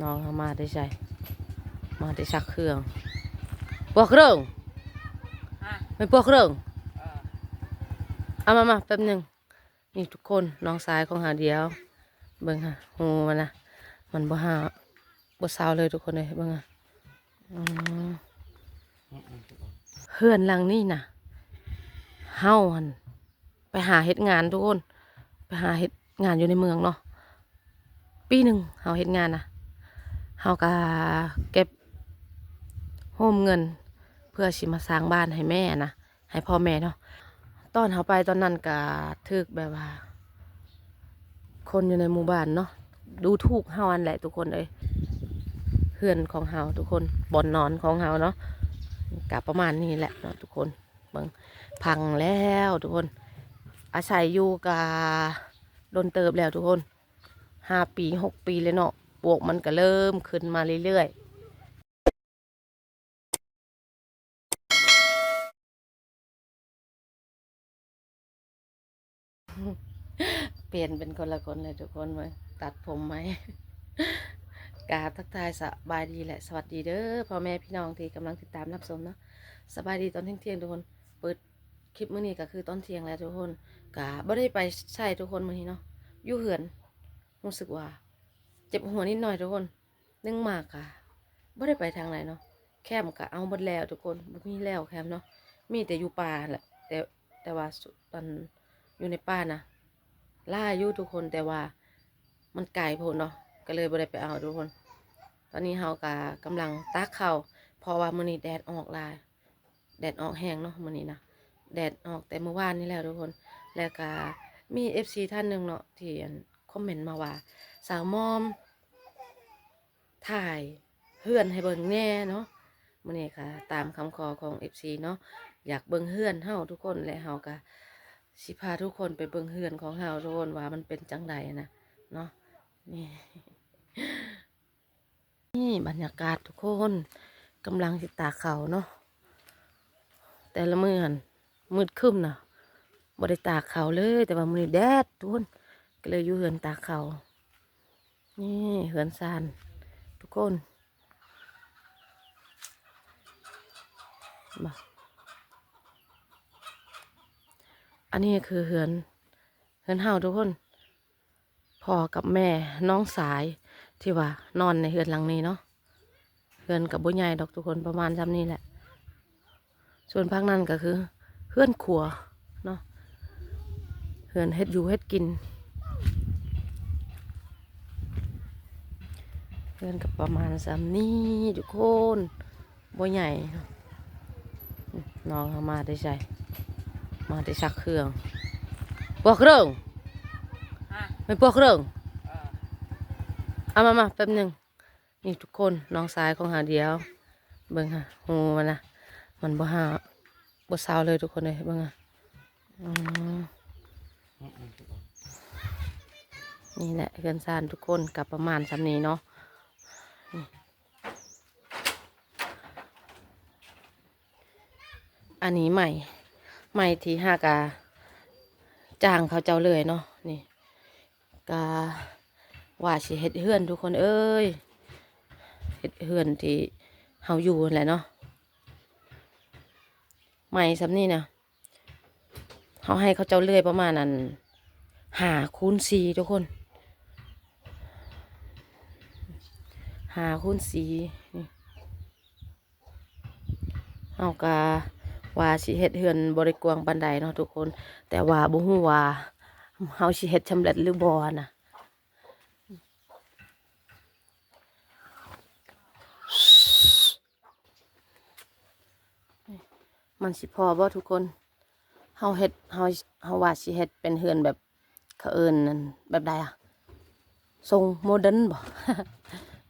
น้องเขามาได้ใช่มาได้ชักเครื่องพวกเครื่องฮะไม่พวกเครื่องเออเอามามาแป๊บหนึ่งนี่ทุกคนน้องสายของหาเดียว เบิ่งค่ะหูมันนะมันบ่หาบ่เศร้าเลยทุกคนเลยเบิ่งค่ะอืมเฮือนหลังนี่นะเฮาหันไปหาเฮ็ดงานทุกคน ไปหาเฮ็ดงานอยู่ในเมืองเนาะปีหนึ่งเฮาเฮ็ดงานนะ เฮาก็เก็บโฮมเงิน เพื่อสิมาสร้างบ้านให้แม่นะให้พ่อแม่เนาะตอนเขาไปตอนนั้นก็ทึกแบบว่า คนอยู่ในหมู่บ้านเนาะดูถูกเฮาอันแหละทุกคนเลยเพื่อนของเฮาทุกคนบ่อนนอนของเฮาเนาะกะประมาณนี้แหละเนาะทุกคนเบิ่งพังแล้วทุกคน อาศัยอยู่กะโดนเติบแล้วทุกคนห้าปีหกปีเลยเนาะ ปลวกมันก็เริ่มขึ้นมาเรื่อยๆเปลี่ยนเป็นคนละคนเลยทุกคนเลยตัดผมไหมกาทักทายสบายดีแหละ สวัสดีเด้อพ่อแม่พี่น้องที่กำลังติดตามรับชมเนาะสบายดีตอนเที่ยงทุกคนเปิดคลิปมื้อนี้ก็คือตอนเที่ยงแล้วทุกคนกะบ่ได้ไปใช่ทุกคนมื้อนี้เนาะอยู่เหือนรู้สึกว่า เจ็บหัวนิดหน่อยทุกคนนึ่งมากค่ะบ่ได้ไปทางไหนเนาะแคมกะเอาหมดแล้วทุกคนมีแล้วแคมเนาะมีแต่อยู่ป่าแหละแต่แต่ว่าตอนอยู่ในป่านะล่าอยู่ทุกคนแต่ว่ามันไกลโพดเนาะก็เลยบ่ได้ไปเอาทุกคน ตอนนี้เฮากะกำลังตักเข้าเพราะว่ามื้อนี้แดดออกลายแดดออกแห้งเนาะมื้อนี้นะแดดออกแต่เมื่อวานนี่แหละทุกคน แล้วก็มี FC ท่านหนึ่งเนาะที่คอมเมนต์มาว่า สาวมอม ถ่ายเฮือนให้เบิ่งแน่เนาะมื้อนี้ค่ะ ตามคำขอของ FC เนาะอยากเบิ่งเฮือนเฮาทุกคนและเฮาก็สิพาทุกคนไปเบิ่งเฮือนของเฮาทุกคนว่ามันเป็นจังไดนะเนาะนี่นี่บรรยากาศทุกคนกำลังสิตากเขาเนาะแต่ละมือหันมืดคึ้มนะบ่ได้ตากเขาเลย แต่ว่ามือนี้แดดทุกคนก็เลยอยู่เฮือนตากเขา นี่เฮือนซาน ทุกคนมาอันนี้คือเฮือนเฮือนเฮาทุกคน พ่อกับแม่น้องสายที่ว่านอนในเฮือนหลังนี้เนาะเฮือนกับบุญใหญ่ดอกทุกคนประมาณจำนี้แหละ ส่วนภาคนั้นก็คือเฮือนขัวเนาะเฮือนเฮ็ดอยู่เฮ็ดกิน เฮือนกับประมาณจำนี้ทุกคนบุญใหญ่น้องเขามาได้ใช่มาได้ชักเครื่องพวกเครื่องไม่พวกเครื่องเอามามาแป๊บหนึ่งนี่ทุกคนน้องสายของหาเดียว เบิ่งค่ะหูมันนะมันบ่หาบ่เศร้าเลยทุกคนเลยเบิ่งค่ะอืมนี่แหละเกินซานทุกคนกับประมาณสำนี้เนาะ อันนี้ใหม่ ใหม่ที่ห้ากาจ้างเขาเจ้าเลยเนาะนี่กาว่าสิเฮ็ดเฮือนทุกคนเอ้ยเฮ็ดเฮือนที่เฮาอยู่แหละเนาะใหม่สำนี่นะเขาให้เขาเจ้าเลื่อยประมาณนั้นหาคูณสี่ทุกคนหาคูณสี่เอากาว่าสิเฮ็ดเฮือนบริกวงบันไดเนาะทุกคน แต่ว่าบ่ฮู้ว่าเฮาสิเฮ็ดสำเร็จหรือบ่นะมันสิพอบ่ทุกคนเฮาเฮ็ดเฮาเฮาว่าสิเฮ็ดเป็นเฮือนแบบเขาเอิ้นนั่นแบบใดอะทรงโมเดิร์นบ่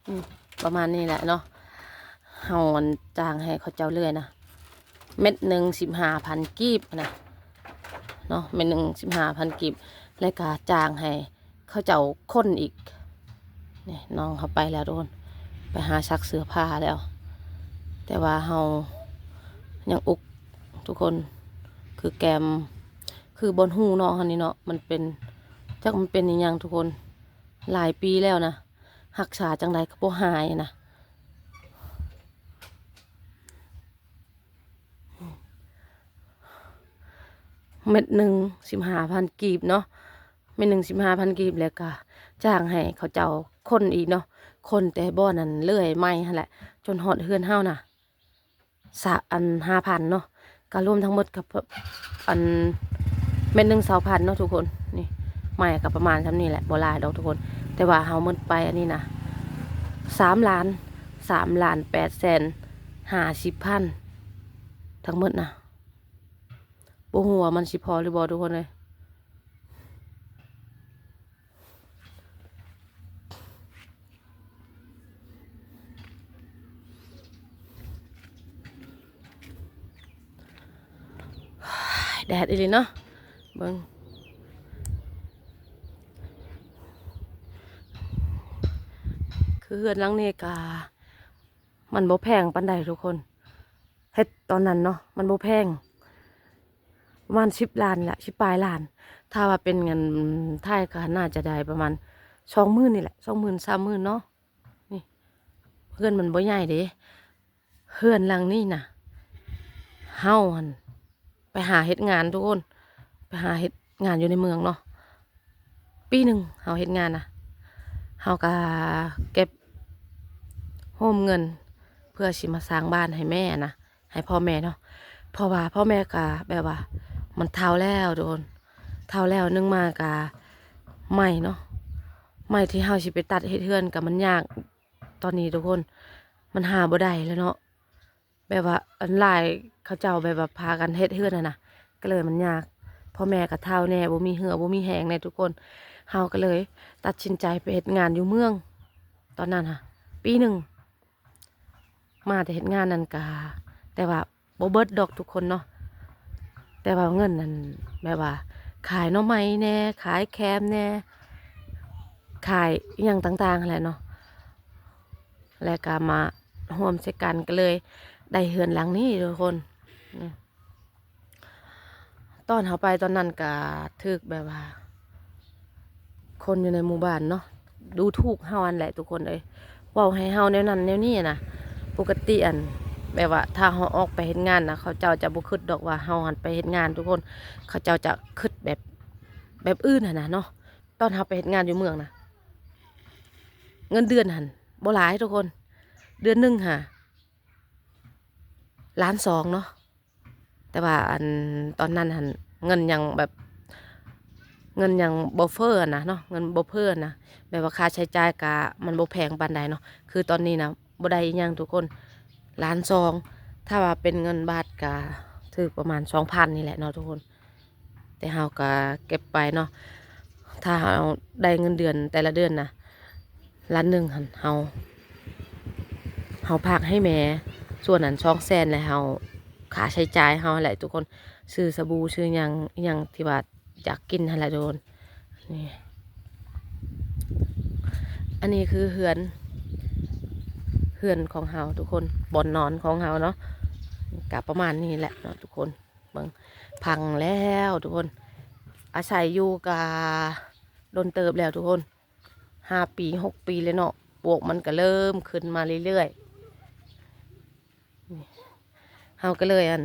อืม ประมาณนี้แหละเนาะเฮาอันจ้างให้เขาเจ้าเลื่อยนะ เม็ดหนึ่งสิบห้าพันกีบนะ เนาะเม็ดหนึ่งสิบห้าพันกีบแล้วก็จ้างให้เขาเจ้าค้นอีกนี่น้องเขาไปแล้วทุกคนไปหาซักเสื้อผ้าแล้ว แต่ว่าเฮายังอุกทุกคนคือแกมคือบนหูน้องคันนี้เนาะมันเป็นจักมันเป็นอย่างทุกคนหลายปีแล้วนะ รักษาจังใดก็บ่หายนะเม็ดหนึ่งสิบห้าพันกีบเนาะเม็ดหนึ่งสิบห้าพันกีบแล้วก็จ้างให้เขาเจ้าคนอีกเนาะคนแต่บ่อนั้นเลื่อยไม่แหละ จนหอดเฮือนเฮาน่ะสะอันห้าพันเนาะก็รวมทั้งหมดกับอันเม็ดหนึ่งสองพันเนาะทุกคนนี่ไม้ก็ประมาณเท่านี้แหละโบ่หลายดอกทุกคน แต่ว่าเฮาหมดไปอันนี้นะสามล้านสามล้านแปดแสนห้าสิบพันทั้งหมดนะบ่หัวมันสิพอหรือบ่ทุกคนเลยแดดอีลีเนาะเบิ่ง คือเฮือนลังนี้กา มันบ่แพงปานใดทุกคนเฮ็ดตอนนั้นเนาะมันบ่แพงประมาณสิบล้านแหละสิบปลายล้าน ถ้าว่าเป็นเงินไทยก็น่าจะได้ประมาณสองหมื่นนี่แหละสองหมื่นสามหมื่นเนาะนี่เพื่อนมันบ่ใหญ่เด้เฮือนหลังนี้น่ะเฮาหันไปหาเฮ็ดงานทุกคน ไปหาเฮ็ดงานอยู่ในเมืองเนาะปีหนึ่งเฮาเฮ็ดงานน่ะเฮาก็เก็บ โฮมเงิน เพื่อสิมาสร้างบ้านให้แม่นะให้พ่อแม่เนาะเพราะว่าพ่อแม่ก็แบบว่า มันเท่าแล้วโดนเท่าแล้วนึงมากะไม่เนาะไม่ที่เฮาสิไปตัดเฮ็ดเฮือนกับมันยากตอนนี้ทุกคน มันหาบ่ได้แล้วเนาะแบบว่าอันหลายเขาเจ้าแบบว่าพากันเฮ็ดเฮือนน่ะนะก็เลยมันยากพ่อแม่ก็เท่าแน่บ่มีเหือบ่มีแหงแน่ทุกคนเฮาก็เลย ตัดสินใจไปเฮ็ดงานอยู่เมือง ตอนนั้นค่ะ ปีหนึ่ง มาแต่เฮ็ดงานนั่นกาแต่ว่าบเบิดดอกทุกคนเนาะแต่ว่าเงินนั่นแบบว่า ขายน่อไม้แน่ขายแคมแน่ขายอย่างต่างๆแหละเนาะแล้วก็มาร่วมใช้กันก็เลย ได้เฮือนหลังนี้ทุกคนตอนเขาไปตอนนั้นก็ถึกแบบว่า คนอยู่ในหมู่บ้านเนาะดูถูกเฮาอันแหละทุกคนเลยว้าให้เฮาแนวนั้นแนวนี้นะ ปกติอันแบบว่า ถ้าเฮาออกไปเฮ็ดงานนะเขาเจ้าจะบ่คิดดอกว่าเฮาหันไปเฮ็ดงานทุกคน เขาเจ้าจะคิดแบบแบบอื่นนะนะเนาะตอนเฮาไปเฮ็ดงานอยู่เมืองนะเงินเดือนหันบ่หลายทุกคน เดือนหนึ่งค่ะล้านสองเนาะแต่ว่าอันตอนนั้นหันเงินยังแบบเงินยังบ่เฟอร์นะเนาะเงินบ่เฟอร์นะแบบว่าค่าใช้จ่ายกะมันบ่แพงปานใดเนาะคือตอนนี้นะ บ่ได้อิหยังทุกคนล้านซอง ถ้าว่าเป็นเงินบาทกะถือประมาณสองพันนี่แหละเนาะทุกคน แต่เฮาก็เก็บไปเนาะถ้าเฮาได้เงินเดือนแต่ละเดือนนะล้านหนึ่งหันเฮาเฮาพากให้แม่ส่วนนั้นช่องแสนแล้วเฮาค่าใช้จ่ายเฮาแหละทุกคนซื้อสบู่ซื้อยังยังที่ว่าอยากกินหั่นแหละโดนนี่อันนี้คือเฮือน เฮือนของเฮาทุกคนบ่อนนอนของเฮาเนาะกับประมาณนี้แหละเนาะทุกคนเบิ่งพังแล้วทุกคน อาศัยอยู่กาโดนเติบแล้วทุกคนห้าปีหกปีเลยเนาะปวกมันก็เริ่มขึ้นมาเรื่อยๆเฮาก็เลยอัน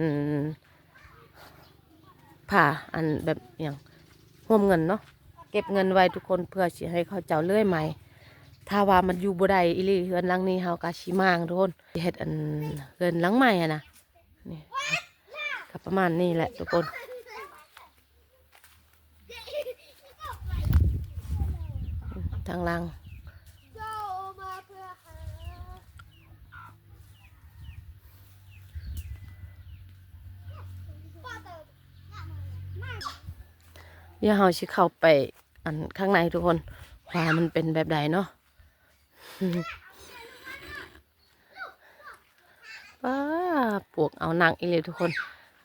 ผ่าอันแบบอย่างห่วมเงินเนาะเก็บเงินไว้ทุกคนเพื่อสิให้เขาเจ้าเลื่อยใหม่ ถ้าว่ามันอยู่บ่ได้อีหลีเฮือนหลังนี้เฮาก็สิมางทุกคนเฮ็ดอันเฮือนหลังใหม่อะนะนี่ก็ประมาณนี้แหละทุกคนทางลังย่าเติมเดี๋ยวเฮาสิเข้าไปอันข้างในทุกคนว่ามันเป็นแบบใดเนาะ ป้าปวกเอานังอีเลยทุกคน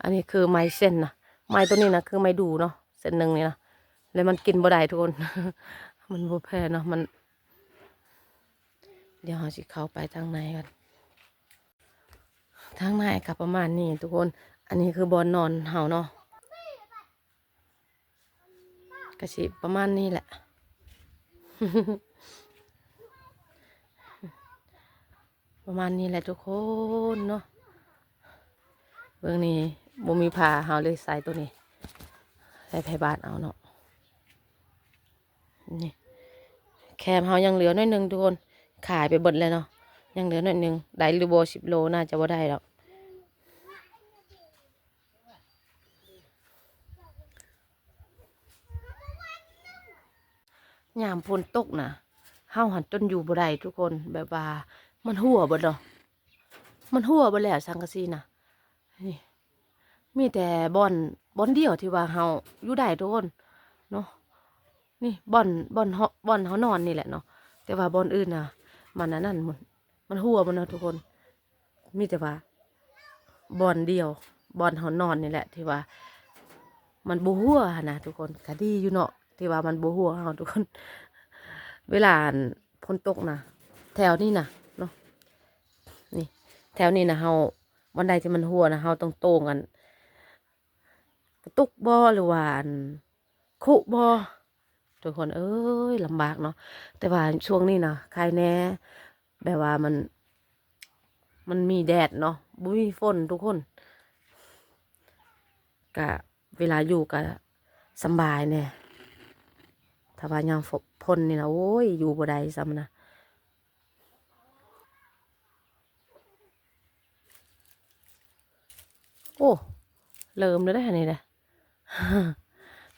อันนี้คือไม้เส้นนะไม้ตัวนี้นะคือไม้ดูเนาะเส้นหนึ่งนี่นะแล้วมันกินบ่ได้ทุกคน มันบ่แพ้เนาะมัน เดี๋ยวเราสิเข้าไปทางในกันทางในกับประมาณนี้ทุกคน อันนี้คือบอนนอนเฮาเนาะกระสิประมาณนี้แหละ ประมาณนี้แหละทุกคนเนาะเบื้องนี้บ่มีผ้าเฮาเลยใส่ตัวนี้ใส่ไผบาทเอาเนาะนี่แคมเฮายังเหลือน้อยหนึงทุกคนขายไปเบิดแล้วเนาะยังเหลือหน่อยหนึงได้หรือบ่สิบโลน่าจะบ่ได้หรอกยามฝนตกนะเฮาหันจนอยู่บ่ได้ทุกคนแบบว่า มันหัวบดเนาะมันหัวบดแล้วสังกะสีน่ะนี่ มีแต่บอนบอนเดียวที่ว่าเฮาอยู่ได้ทุกคนเนาะนี่บอนบอนเฮาบอนเฮานอนนี่แหละเนาะแต่ว่าบอนอื่นน่ะมันอันนั้นมันมันหัวมันเนาะทุกคน มีแต่ว่าบอนเดียวบอนเฮานอนนี่แหละ ที่ว่า มันบูหัวนะทุกคนก็ดีอยู่เนาะที่ว่ามันบูหัวเฮาทุกคน เวลาอั่นฝนตกนะแถวนี้นะเนาะ แถวนี้นะเฮาวันใดที่มันหัวนะเฮาต้องโต้งกัน กระตุกบ่หรือว่านคุบ่ทุกคนเอ้ยลำบากเนาะแต่ว่าช่วงนี้นะใครแน่แบบว่ามัน มันมีแดดเนาะบ่มีฝนทุกคนกะเวลาอยู่กะสบายแน่ถ้าว่ายามฝนพ่นนี่นะโอ้ยอยู่บ่ได้ซ้ำนะ โอ้เริ่มแล้วได้อนี่แหละ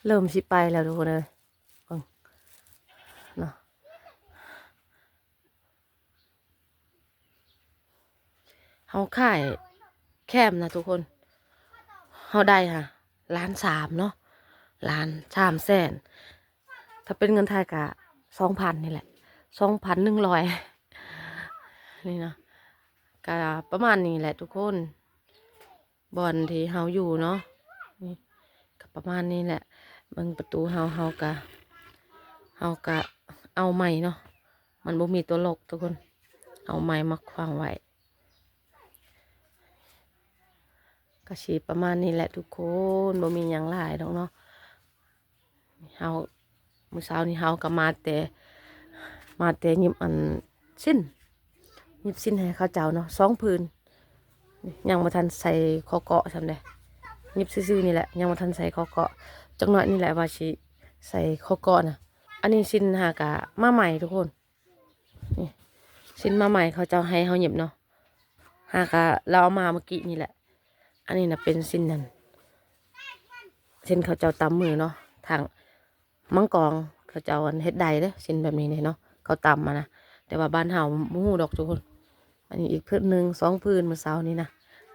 เริ่มสิไปแล้วทุกคนเลยเนาะเฮาขายแคมนะทุกคนเฮาได้ค่ะล้านสามเนาะล้านสามแสนถ้าเป็นเงินไทยกะสองพันนี่แหละสองพันหนึ่งร้อยนี่นะกะประมาณนี้แหละทุกคน บอลที่เฮาอยู่เนาะนี่ก็ประมาณนี้แหละเบิ่งประตูเฮาเฮากะเฮากะเอาใหม่เนาะมันบ่มีตัวลกทุกคน เอาไม้มาขวางไว้กระชีประมาณนี้แหละทุกคนบ่มีหยังหลายดอกเนาะเฮามื้อเช้านี้เฮาก็มาแต่ มาแต่ยิบอันสิ้นยิบสิ้นให้เขาเจ้าเนาะสองผืนนี่ ยังบ่ทันใส่คอเกาะซำเด้หยิบซื่อๆนี่แหละยังบ่ทันใส่คอเกาะจักหน่อยนี่แหละว่าสิใส่คอเกาะนะอันนี้สิ้นหากะมาใหม่ทุกคนนี่สิ้นมาใหม่เขาเจ้าให้เฮาหยิบเนาะหากะเราเอามาเมื่อกี้นี่แหละ อันนี้นะเป็นสิ้นนั่นเส้นเขาเจ้าตำมือเนาะทางมังกรเขาเจ้าอันเฮ็ดใดเด้อสิ้นแบบนี้เนี่ยเนาะเขาตำมานะแต่ว่าบ้านเฮาบ่ฮู้ดอกทุกคน อันนี้อีกพื้นหนึ่งสองพื้นเมื่อเช้านี้นะ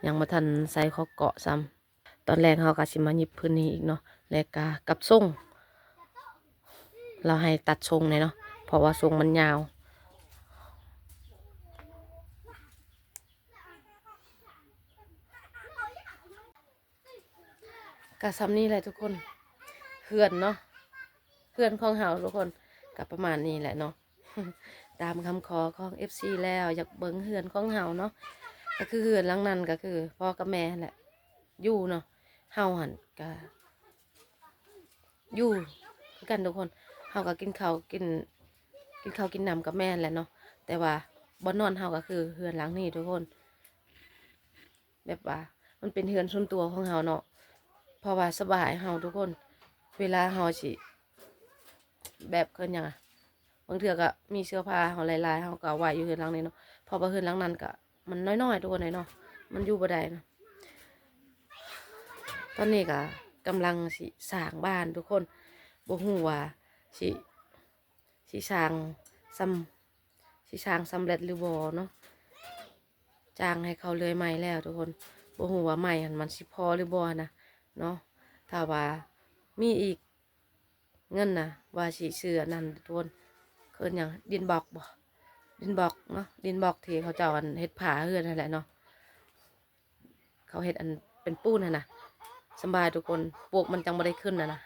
ยังมาทันใส่เขาเกาะซ้ำตอนแรกเขาก็สิมาหยิบพื้นนี้อีกเนาะแลก็กับทรงเราให้ตัดทรงเลยเนาะเพราะว่าทรงมันยาวกะซ้ำนี่แหละทุกคนเพื่อนเนาะเพื่อนของเฮาทุกคนกับประมาณนี้แหละเนาะ ตามคำขอของ FC แล้วอยากเบิ้งเฮือนของเฮาเนาะก็คือเฮือนหลังนั้นก็คือพ่อกับแม่แหละอยู่เนาะเฮาหันก็อยู่กันทุกคนเฮาก็กินข้าวกิน กินข้าวกินน้ำกับแม่แหละเนาะแต่ว่าบ่นนอนเฮาก็คือเฮือนหลังนี้ทุกคน แบบว่า มันเป็นเฮือนส่วนตัวของเฮาเนาะเพราะว่าสบายเฮาทุกคน เวลาเฮาสิแบบเกินยังอะ บางเทื่อก็มีเสื้อผ้าเฮาหลายๆเฮาก็เอาไว้อยู่เฮือนหลังนี้เนาะพอบ่เฮือนหลังนั้นก็มันน้อยๆทุกคนเลยเนาะมันอยู่บ่ได้นะตอนนี้ก็กำลังสิสร้างบ้านทุกคนบ่ฮู้ว่าสิสิสร้างซ้ำสิสร้างสำเร็จหรือบ่เนาะจ้างให้เขาเลยใหม่แล้วทุกคนบ่ฮู้ว่าใหม่หันมันสิพอหรือบ่นะเนาะถ้าว่ามีอีกเงินนะว่าสิซื้ออันนั่นทุกคน เคินอย่างดินบอกบ่ดินบอกเนาะดินบอกที่เขาเจ้าอันเฮ็ดผาเฮือนนั่นแหละเนาะเขาเฮ็ดอันเป็นปูนน่ะนะสบายทุกคนปลวกมันจังบ่ได้ขึ้นนะนะ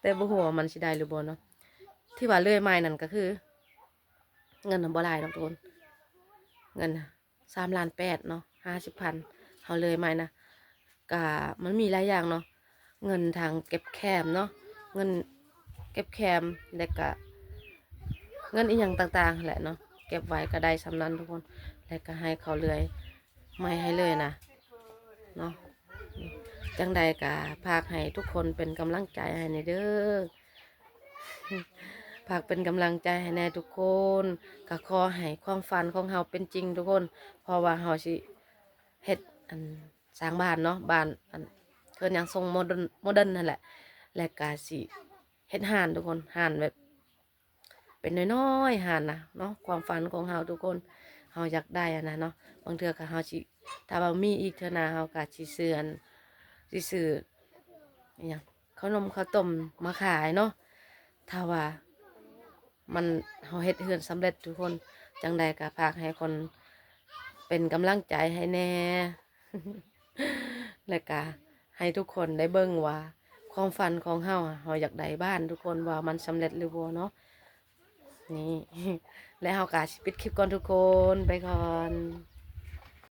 แต่บ่ฮู้ว่ามันสิได้หรือบ่เนาะที่ว่าเลื่อยไม้นั่นก็คือ เงินบ่หลายดอกทุกคนเงินสามล้านแปดเนาะห้าสิบพันเขาเลยไม้นะก็มันมีหลายอย่างเนาะเงินทางเก็บแคมเนาะเงินเก็บแคมแล้วก็ เงินอีหยังต่างๆ แหละเนาะเก็บไว้ก็ได้สำนั้นทุกคน แล้วก็ให้เขาเลื่อยไม่ให้เลยนะเนาะจังใดกะพากให้ทุกคนเป็นกำลังใจให้ในเด้อฝากเป็นกำลังใจให้แน่ทุกคนก็ขอให้ความฝันของเฮาเป็นจริงทุกคน เพราะว่าเฮาสิเฮ็ดอันสร้างบ้านเนาะบ้านอันเพิ่นยังทรงโมเดิร์นโมเดิร์นนั่นแหละ และก็สิเฮ็ดห่านทุกคนห่านแบบ เป็นน้อยๆห่านนะเนาะความฝันของเฮาทุกคนเฮาอยากได้อะนะเนาะบางเทื่อก็เฮาสิถ้าว่ามีอีกเทื่อนาเฮาก็สิซื้ออันสิซื้ออหยังขนมข้าวต้มมาขายเนาะถ้าว่ามันเฮาเฮ็ดเฮือนสำเร็จทุกคนจังใดก็ฝากให้คนเป็นกำลังใจให้แน่และก็ให้ทุกคนได้เบิ่งว่าความฝันของเฮาเฮาอยากได้บ้านทุกคนว่ามันสำเร็จหรือบ่เนาะ นี่และเฮาก็สิปิดคลิปก่อนทุกคนไปก่อน